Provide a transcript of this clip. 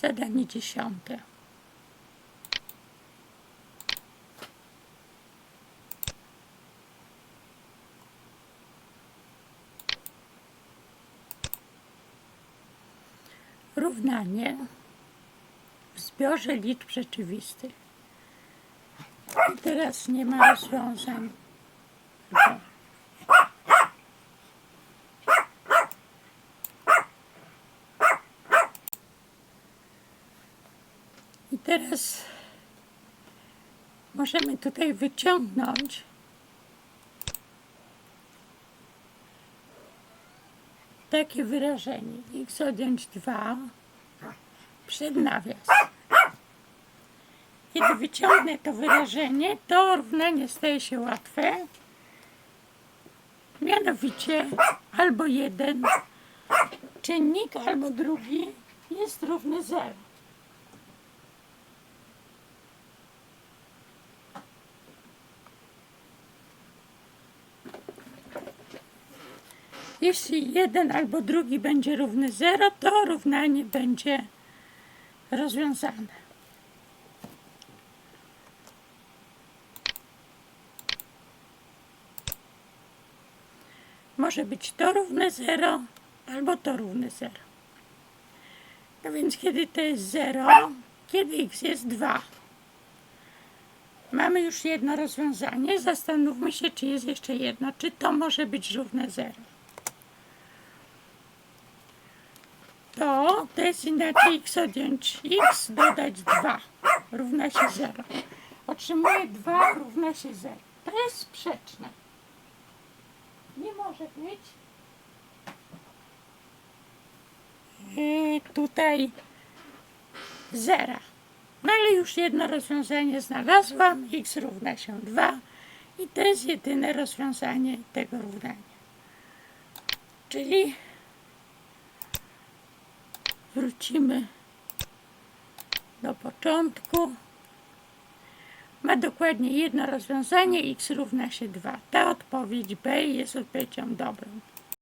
Zadanie dziesiąte. Równanie w zbiorze liczb rzeczywistych. Teraz nie ma rozwiązań. I teraz możemy tutaj wyciągnąć takie wyrażenie. x odjąć 2 przed nawias. Kiedy wyciągnę to wyrażenie, to równanie staje się łatwe. Mianowicie albo jeden czynnik, albo drugi jest równy 0. Jeśli jeden albo drugi będzie równy 0, to równanie będzie rozwiązane. Może być to równe 0 albo to równe 0. No więc kiedy to jest 0, kiedy x jest 2. Mamy już jedno rozwiązanie. Zastanówmy się, czy jest jeszcze jedno. Czy to może być równe 0. To, to jest inaczej x odjąć x dodać 2 równa się 0. Otrzymuję 2 równa się 0. To jest sprzeczne. Nie może być yy, tutaj zera. No ale już jedno rozwiązanie znalazłam. x równa się 2 i to jest jedyne rozwiązanie tego równania. Czyli wrócimy do początku. Ma dokładnie jedno rozwiązanie, x równa się 2. Ta odpowiedź B jest odpowiedzią dobrą.